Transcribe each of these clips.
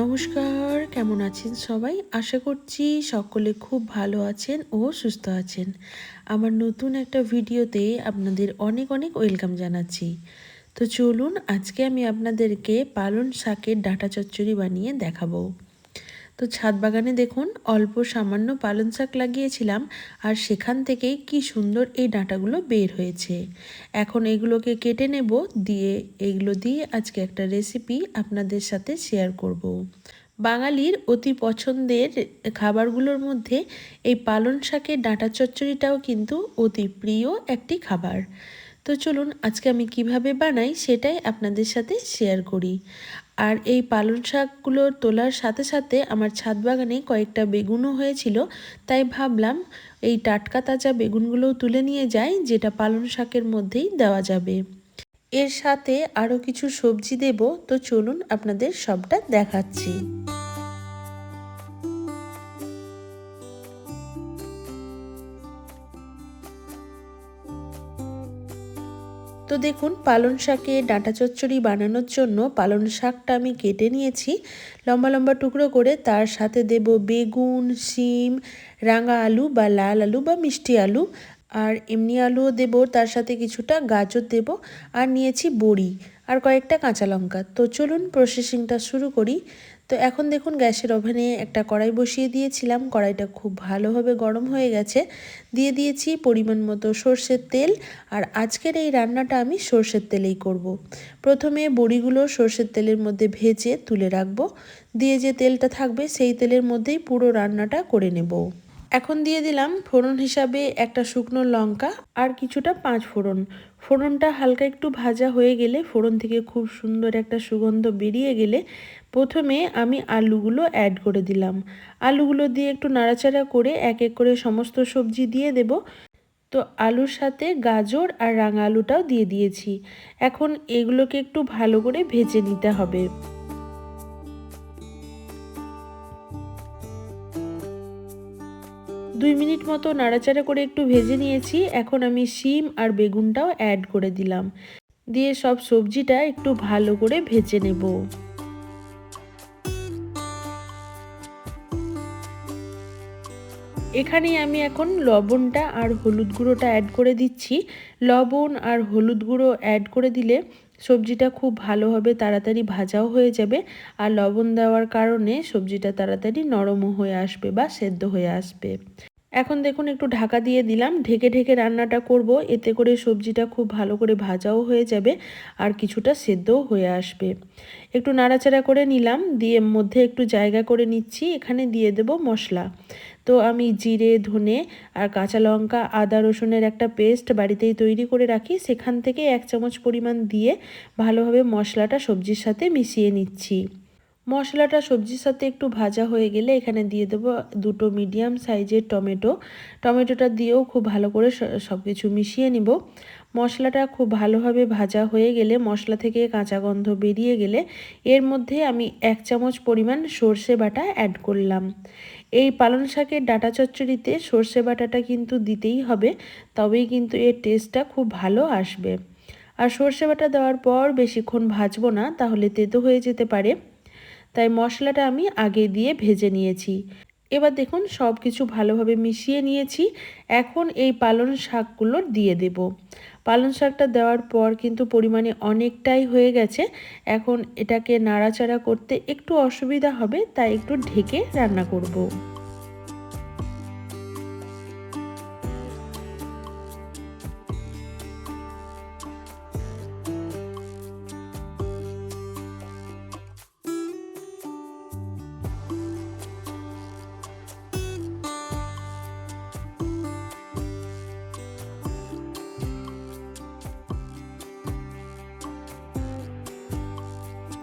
নমস্কার, কেমন আছেন সবাই? আশা করছি সকলে খুব ভালো আছেন ও সুস্থ আছেন। আমার নতুন একটা ভিডিওতে আপনাদের অনেক অনেক ওয়েলকাম জানাচ্ছি। তো চলুন, আজকে আমি আপনাদেরকে পালন শাকের ডাটা চচ্চড়ি বানিয়ে দেখাবো। তো ছাদ বাগানে দেখুন অল্প সামান্য পালন শাক লাগিয়েছিলাম আর সেখান থেকেই কি সুন্দর এই ডাঁটাগুলো বের হয়েছে। এখন এগুলোকে কেটে নেব, দিয়ে এগুলো দিয়ে আজকে একটা রেসিপি আপনাদের সাথে শেয়ার করব। বাঙালির অতি পছন্দের খাবারগুলোর মধ্যে এই পালন শাকের ডাঁটা চচ্চড়িটাও কিন্তু অতি প্রিয় একটি খাবার। তো চলুন আজকে আমি কীভাবে বানাই সেটাই আপনাদের সাথে শেয়ার করি। আর এই পালং শাকগুলো তোলার সাথে সাথে আমার ছাদ বাগানে কয়েকটা বেগুনও হয়েছিল, তাই ভাবলাম এই টাটকা তাজা বেগুনগুলোও তুলে নিয়ে যাই, যেটা পালং শাকের মধ্যেই দেওয়া যাবে। এর সাথে আরও কিছু সবজি দেব, তো চলুন আপনাদের সবটা দেখাচ্ছি। তো দেখুন পালন শাকে ডাঁটা চচ্চড়ি বানানোর জন্য পালন শাকটা আমি কেটে নিয়েছি। লম্বা লম্বা টুকরো করে তার সাথে দেব বেগুন, শিম, রাঙা আলু বা লাল আলু বা মিষ্টি আলু। আর এমনি আলুও দেব, তার সাথে কিছুটা গাজর দেব আর নিয়েছি বড়ি আর কয়েকটা কাঁচা লঙ্কা। তো চলুন প্রসেসিংটা শুরু করি। তো এখন দেখুন গ্যাসের ওভেনে একটা কড়াই বসিয়ে দিয়েছিলাম। কড়াইটা খুব ভালোভাবে গরম হয়ে গেছে। দিয়ে দিয়েছি পরিমাণ মতো সর্ষের তেল। আর আজকের এই রান্নাটা আমি সর্ষের তেলেই করব। প্রথমে বড়িগুলো সর্ষের তেলের মধ্যে ভেজে তুলে রাখব। দিয়ে যে তেলটা থাকবে সেই তেলের মধ্যেই পুরো রান্নাটা করে নেব। এখন দিয়ে দিলাম ফোড়ন হিসাবে একটা শুকনো লঙ্কা আর কিছুটা পাঁচ ফোড়ন। ফোড়নটা হালকা একটু ভাজা হয়ে গেলে, ফোড়ন থেকে খুব সুন্দর একটা সুগন্ধ বেরিয়ে গেলে প্রথমে আমি আলুগুলো অ্যাড করে দিলাম। আলুগুলো দিয়ে একটু নাড়াচাড়া করে এক এক করে সমস্ত সবজি দিয়ে দেব। তো আলুর সাথে গাজর আর রাঙা আলুটাও দিয়ে দিয়েছি। এখন এগুলোকে একটু ভালো করে ভেজে নিতে হবে। দুই মিনিট মতো নাড়াচাড়া করে একটু ভেজে নিয়েছি। এখন আমি শিম আর বেগুনটাও অ্যাড করে দিলাম। দিয়ে সব সবজিটা একটু ভালো করে ভেজে নেব। এখানে আমি এখন লবণটা আর হলুদ গুঁড়োটা অ্যাড করে দিচ্ছি। লবণ আর হলুদ গুঁড়ো অ্যাড করে দিলে সবজিটা খুব ভালোভাবে তাড়াতাড়ি ভাজাও হয়ে যাবে। আর লবণ দেওয়ার কারণে সবজিটা তাড়াতাড়ি নরমও হয়ে আসবে বা সেদ্ধ হয়ে আসবে। এখন দেখুন একটু ঢাকা দিয়ে দিলাম। ঢেকে ঢেকে রান্নাটা করব। এতে করে সবজিটা খুব ভালো করে ভাজাও হয়ে যাবে আর কিছুটা সেদ্ধও হয়ে আসবে। একটু নাড়াচাড়া করে নিলাম। দিয়ে মধ্যে একটু জায়গা করে নিচ্ছি। এখানে দিয়ে দেব মশলা। তো আমি জিরে, ধনে আর কাঁচা লঙ্কা, আদা, রসুনের একটা পেস্ট বাড়িতেই তৈরি করে রাখি। সেখান থেকে এক চামচ পরিমাণ দিয়ে ভালোভাবে মশলাটা সবজির সাথে মিশিয়ে নিচ্ছি। মশলাটা সবজির সাথে একটু ভাজা হয়ে গেলে এখানে দিয়ে দেবো দুটো মিডিয়াম সাইজের টমেটো। টমেটোটা দিয়েও খুব ভালো করে সব কিছু মিশিয়ে নিব। মশলাটা খুব ভালোভাবে ভাজা হয়ে গেলে, মশলা থেকে কাঁচা গন্ধ বেরিয়ে গেলে এর মধ্যে আমি এক চামচ পরিমাণ সর্ষে বাটা অ্যাড করলাম। এই পালং শাকের ডাটা চচ্চড়িতে সর্ষে বাটাটা কিন্তু দিতেই হবে, তবেই কিন্তু এর টেস্টটা খুব ভালো আসবে। আর সর্ষে বাটা দেওয়ার পর বেশিক্ষণ ভাজবো না, তাহলে তেতো হয়ে যেতে পারে। তাই মশলাটা আমি আগে দিয়ে ভেজে নিয়েছি। এবার দেখুন সব কিছু ভালোভাবে মিশিয়ে নিয়েছি। এখন এই পালন শাকগুলো দিয়ে দেব। পালন শাকটা দেওয়ার পর কিন্তু পরিমাণে অনেকটাই হয়ে গেছে। এখন এটাকে নাড়াচাড়া করতে একটু অসুবিধা হবে, তাই একটু ঢেকে রান্না করব।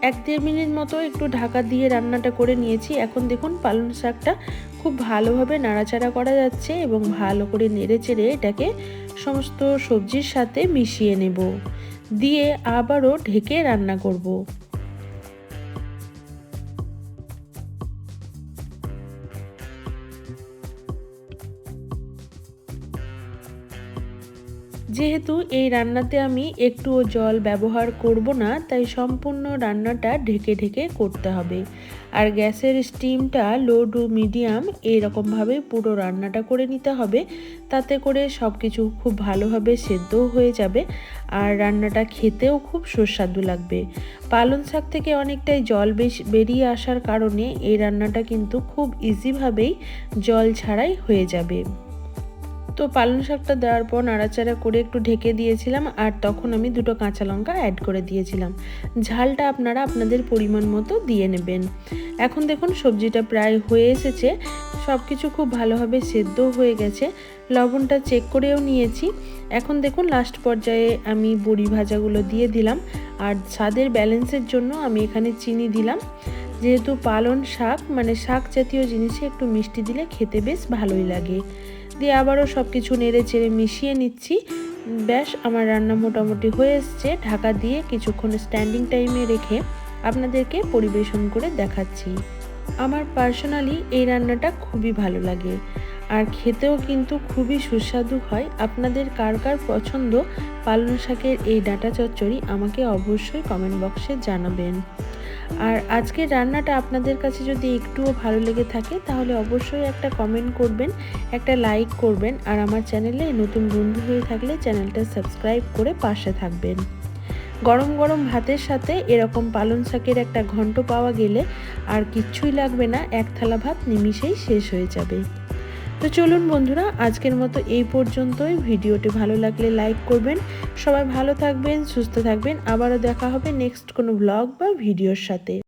এক দেড় মিনিট মতো একটু ঢাকা দিয়ে রান্নাটা করে নিয়েছি। এখন দেখুন পালং শাকটা খুব ভালোভাবে নাড়াচাড়া করা যাচ্ছে এবং ভালো করে নেড়ে চেড়ে এটাকে সমস্ত সবজির সাথে মিশিয়ে নেব। দিয়ে আবারও ঢেকে রান্না করব। যেহেতু এই রান্নাতে আমি একটুও জল ব্যবহার করব না, তাই সম্পূর্ণ রান্নাটা ঢেকে ঢেকে করতে হবে। আর গ্যাসের স্টিমটা লো টু মিডিয়াম এইরকমভাবে পুরো রান্নাটা করে নিতে হবে, তাতে করে সব কিছু খুব ভালোভাবে সেদ্ধও হয়ে যাবে আর রান্নাটা খেতেও খুব সুস্বাদু লাগবে। পালং শাক থেকে অনেকটাই জল বেশ বেরিয়ে আসার কারণে এই রান্নাটা কিন্তু খুব ইজিভাবেই জল ছাড়াই হয়ে যাবে। তো পালং শাকটা দেওয়ার পর নাড়াচাড়া করে একটু ঢেকে দিয়েছিলাম, আর তখন আমি দুটো কাঁচা লঙ্কা অ্যাড করে দিয়েছিলাম। ঝালটা আপনারা আপনাদের পরিমাণ মতো দিয়ে নেবেন। এখন দেখুন সবজিটা প্রায় হয়ে এসেছে সব কিছু খুব ভালোভাবে সেদ্ধ হয়ে গেছে, লবণটা চেক করেও নিয়েছি। এখন দেখুন লাস্ট পর্যায়ে আমি বড়ি ভাজাগুলো দিয়ে দিলাম, আর স্বাদের ব্যালেন্সের জন্য আমি এখানে চিনি দিলাম। যেহেতু পালন শাক মানে শাক জাতীয় জিনিসে একটু মিষ্টি দিলে খেতে বেশ ভালোই লাগে। দিয়ে আবারও সব কিছু নেড়ে চেড়ে মিশিয়ে নিচ্ছি। ব্যাস, আমার রান্না মোটামুটি হয়ে এসছে। ঢাকা দিয়ে কিছুক্ষণ স্ট্যান্ডিং টাইমে রেখে আপনাদেরকে পরিবেশন করে দেখাচ্ছি। আমার পার্সোনালি এই রান্নাটা খুবই ভালো লাগে। আর খেতেও কিন্তু খুবই সুস্বাদু হয়। আপনাদের কার কার পছন্দ? পালং শাকের এই ডাটা চচ্চড়ি আমাকে অবশ্যই কমেন্ট বক্সে জানাবেন। আর আজকের রান্নাটা আপনাদের কাছে যদি একটুও ভালো লেগে থাকে, তাহলে অবশ্যই একটা কমেন্ট করবেন, একটা লাইক করবেন, আর আমার চ্যানেলে নতুন বন্ধু হয়ে থাকলে চ্যানেলটা সাবস্ক্রাইব করে পাশে থাকবেন। গরম গরম ভাতের সাথে এরকম পালং শাকের একটা ঘন্ট পাওয়া গেলে আর কিচ্ছুই লাগবে না, এক থালা ভাত নিমিষেই শেষ হয়ে যাবে। তো চলুন বন্ধুরা, আজকের মতো এই পর্যন্তই। ভিডিওটি ভালো লাগলে লাইক করবেন। সবাই ভালো থাকবেন, সুস্থ থাকবেন। আবারও দেখা হবে নেক্সট কোনো ব্লগ বা ভিডিওর সাথে।